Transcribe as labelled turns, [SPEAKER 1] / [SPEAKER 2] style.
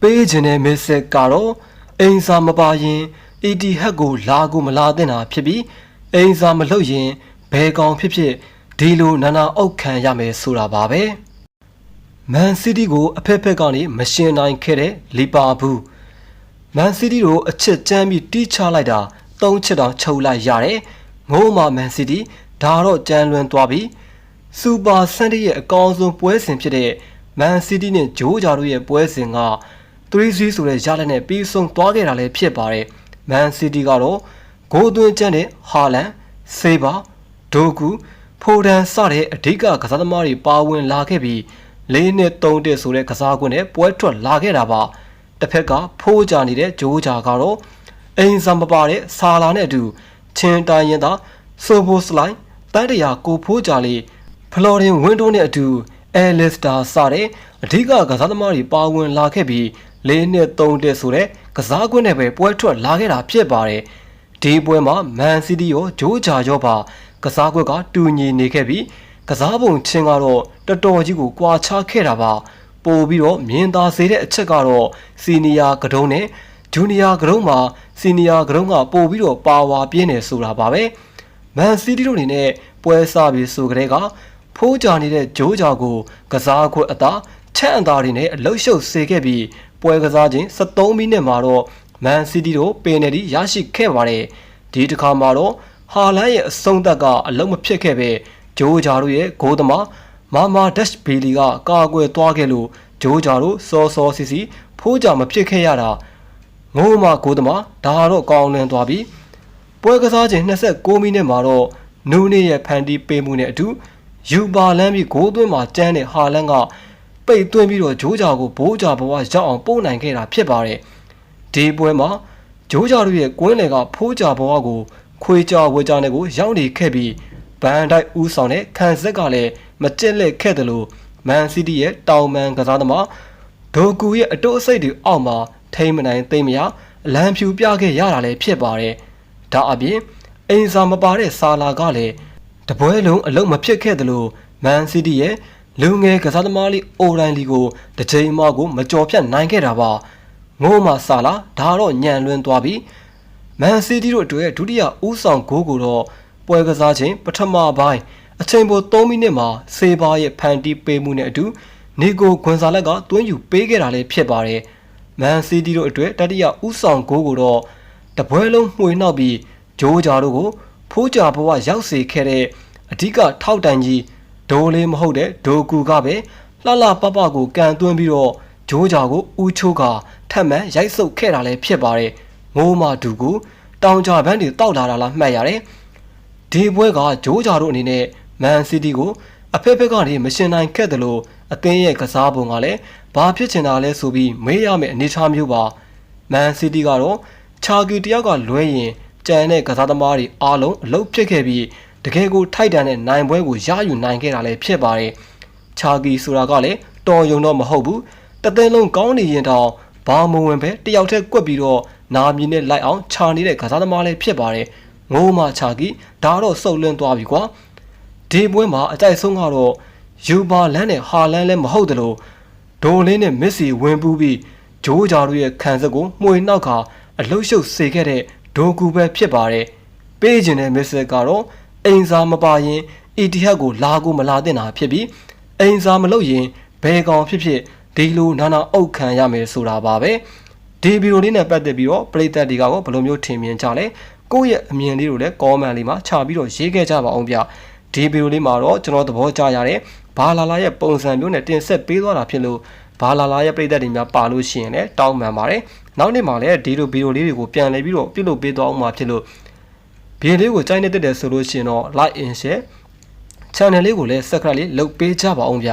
[SPEAKER 1] ပေးခြင်းတဲ့မစ်ဆက်ကတော့အိမ်စာမပါရင် ET ဟက်ကိုလာကိုမလာတဲ့နာဖြစ်ပြီးအိမ်စာမလုပ်ရင်ဘယ်ကောင်ဖြစ်ဖြစ်ဒီလိုနာနာအုပ်ခံရမယ်ဆိုတာပါပဲမန်စီးတီးကိုအဖက်ဖက်ကနေမရှင်နိုင်ခဲ့တဲ့လီပါဘူးမန်စီးတီးကိုအချစ်ကျမ်းပြီးတီးချလိုက်တာသုံးချက်တောင်ချုပ်လိုက်ရတယ်ငိုးမှမန်စီးတီးဒါတော့ကြမ်းလွန်သွားပြီးစူပါဆန်တီရဲ့အကောင်းဆုံးပွဲစဉ်ဖြစ်တဲ့မန်စီးတီးနဲ့ဂျိုးဂျာတို့ရဲ့ပွဲစဉ်က 3-0ဆိုတဲ့ရလက်နဲ့ပြီးဆုံးသွားခဲ့တာလည်းဖြစ်ပါတယ်။မန်စီးတီးကတော့ဂိုးသွင်းကျန်းတဲ့ဟာလန်၊ဆေးဘာ၊ဒိုကူ၊ဖိုဒန်စတဲ့အဓိကကစားသမားတွေပါဝင်လာခဲ့ပြီး၄နဲ့၃တက်ဆိုတဲ့ကစားကွင်းနဲ့ပွဲထွက်လာခဲ့တာပါ။တစ်ဖက်ကဖိုးကြနေတဲ့ဂျိုးဂျာကတော့အိမ်ဆံမပါတဲ့ဆာလာနဲ့အတူချင်းတိုင်းရင်သာဆိုဘိုစလိုက်တန်းတရာကိုဖိုးကြလေးဖလော်ရင်ဝင်းတိုးနဲ့အတူအဲလစ်စတာစတဲ့အဓိကကစားသမားတွေပါဝင်လာခဲ့ပြီး ၄နှစ်၃တက်ဆိုတဲ့ကစားကွင်းနဲ့ပဲပွဲထွက်လာခဲ့တာဖြစ်ပါတယ်ဒီပွဲမှာမန်စီးတီးရောဂျိုးဂျာရောပါကစားကွက်ကတူညီနေခဲ့ပြီးကစားပုံချင်းကတော့တော်တော်ကြီးကိုကွာခြားခဲ့တာပါပို့ပြီးတော့မြင်သာစေတဲ့အချက်ကတော့စီနီယာကတုံးနဲ့ဂျူနီယာကတုံးမှာစီနီယာကတုံးကပို့ပြီးတော့ပါဝါပြင်းနေဆိုတာပါပဲမန်စီးတီးတို့အနေနဲ့ပွဲစားပြီးဆိုကြတဲ့ကဖိုးကြနေတဲ့ဂျိုးဂျာကိုကစားခွက်အသာချက်အသာတွေနဲ့အလုရှုပ်စေခဲ့ပြီး ပွဲကစားခြင်း73မိနစ်မှာတော့မန်စီးတီးတို့ပင်နယ်တီရရှိခဲ့ပါတယ်ဒီတစ်ခါမှာတော့ဟာလန်ရဲ့အဆုံးသက်ကအလုံးမဖြစ်ခဲ့ပဲဂျိုးဂျာတို့ရဲ့ဂိုးသမားမာမာဒက်ရှ်ဘီလီကကာကွယ်သွားခဲ့လို့ဂျိုးဂျာတို့စောစောစီစီဖိုးကြမဖြစ်ခဲ့ရတာငိုးမဂိုးသမားဒါတော့ကောင်းလန်းသွားပြီပွဲကစားခြင်း26မိနစ်မှာတော့နူးနေရဲ့ဖန်တီးပေးမှုနဲ့အတူယူပါလန်းပြီးဂိုးသွင်းမှာကျန်းတဲ့ဟာလန်က ပိတ်သွင်းပြီးတော့ဂျိုးဂျာကိုဘိုးဂျာဘဝရောက်အောင်ပို့နိုင်ခဲ့တာဖြစ်ပါတယ်ဒီပွဲမှာဂျိုးဂျာတို့ရဲ့ကွင်းလယ်ကဖိုးဂျာဘဝကိုခွေးကြဝေကြနဲ့ကိုရောက်နေခဲ့ပြီးဘန်ဒိုက်ဦးဆောင်တဲ့ခံဆက်ကလည်းမကျက်လက်ခဲ့တယ်လို့မန်စီးတီးရဲ့တောင်မန်ကစားသမားဒိုကူရဲ့အတုအစိတ်တွေအောက်မှာထိမ့်မနိုင်သိမ့်မရအလံဖြူပြခဲ့ရတာလည်းဖြစ်ပါတယ်ဒါအပြင်အိမ်စာမပါတဲ့ဆာလာကလည်းတပွဲလုံးအလုံးမဖြစ်ခဲ့တယ်လို့မန်စီးတီးရဲ့ လူငယ်ကစားသမားလေးအိုရိုင်းလီကိုတစ်ချိန်မှကိုမကြော်ဖြတ်နိုင်ခဲ့တာပါငိုးမဆာလာဒါတော့ညံလွန်းသွားပြီးမန်စီးတီးတို့အတွက်ဒုတိယဦးဆောင်ဂိုးကိုတော့ပွဲကစားခြင်းပထမပိုင်းအချိန်ပို3မိနစ်မှာဆေးဘာရဲ့ဖန်တီးပေးမှုနဲ့အတူနီကိုဂွန်ဆာလက်ကတွင်းယူပေးခဲ့တာလည်းဖြစ်ပါတယ်မန်စီးတီးတို့အတွက်တတိယဦးဆောင်ဂိုးကိုတော့တပွဲလုံးမှွေနှောက်ပြီးဂျိုးဂျာတို့ကိုဖိုးကြဘဝရောက်စေခဲ့တဲ့အဓိကထောက်တိုင်ကြီး ဒိုးလေးမဟုတ်တဲ့ဒိုကူကပဲလှလှပပကိုကန်သွင်းပြီးတော့ဂျိုးဂျာကိုဦးချိုးကထပ်မံရိုက်ဆုပ်ခဲ့တာလည်းဖြစ်ပါတယ်ငိုးမဒူကိုတောင်ကြဘန်းတွေတောက်လာတာလားမှတ်ရတယ်ဒီပွဲကဂျိုးဂျာတို့အနေနဲ့မန်စီးတီးကိုအဖက်ဖက်ကနေမရှင်နိုင်ခဲ့တယ်လို့အသင်းရဲ့ကစားပုံကလည်းဘာဖြစ်ချင်တာလဲဆိုပြီးမေးရမယ့်အနေအထားမျိုးပါမန်စီးတီးကတော့ချာကီတယောက်ကလွဲရင်ကြံတဲ့ကစားသမားတွေအားလုံးအလုတ်ဖြစ်ခဲ့ပြီး တကယ်ကိုထိုက်တန်တဲ့နိုင်ပွဲကိုရယူနိုင်ခဲ့တာလည်းဖြစ်ပါတယ်ချာကီဆိုတာကလည်းတော်ယုံတော့မဟုတ်ဘူးတသင်းလုံးကောင်းနေရင်တောင်ဘာမဝင်ပဲတယောက်တည်းကွက်ပြီးတော့နာမည်နဲ့လိုက်အောင်ခြာနေတဲ့ကစားသမားလည်းဖြစ်ပါတယ်ငိုးမချာကီဒါတော့စုပ်လွန်းသွားပြီကွာဒီပွဲမှာအကြိုက်ဆုံးကတော့ယူဘာလန်နဲ့ဟာလန်လည်းမဟုတ်တယ်လို့ဒိုလင်းနဲ့မက်ဆီဝင်ပူးပြီးဂျိုးဂျာတို့ရဲ့ခံစက်ကိုမှွေနှောက်ခါအလုရှုပ်စေခဲ့တဲ့ဒိုကူပဲဖြစ်ပါတယ်ပေးခြင်းတဲ့မက်ဆက်ကတော့ အိမ်စာမပါရင်အီတီဟက်ကိုလာကိုမလာတင်တာဖြစ်ပြီးအိမ်စာမလုပ်ရင်ဘယ်ကောင်ဖြစ်ဖြစ်ဒီလိုနာနာအုပ်ခံရမယ်ဆိုတာပါပဲဒီဗီဒီယိုလေးနဲ့ပတ်သက်ပြီးတော့ပရိသတ်တွေကရောဘယ်လိုမျိုးထင်မြင်ကြလဲကိုယ့်ရဲ့အမြင်လေးကိုလည်း comment လေးမှာခြာပြီးတော့ရေးခဲ့ကြပါအောင်ဗျဒီဗီဒီယိုလေးမှာတော့ကျွန်တော်သဘောကျရတဲ့ဘာလာလာရဲ့ပုံစံမျိုးနဲ့တင်ဆက်ပေးသွားတာဖြစ်လို့ဘာလာလာရဲ့ပရိသတ်တွေများပါလို့ရှိရင်လည်းတောင်းပန်ပါတယ်နောက်နေ့မှာလည်းဒီလိုဗီဒီယိုလေးတွေကိုပြန်လည်ပြီးတော့ပြုလုပ်ပေးသွားအောင်မှာဖြစ်လို့ ဗီဒီယိုလေးကိုကြိုက်နေတတ်တယ်ဆိုလို့ရှိရင်တော့ like and share channel လေးကိုလည်း subscribe လေးလုပ်ပေးကြပါအောင်ဗျ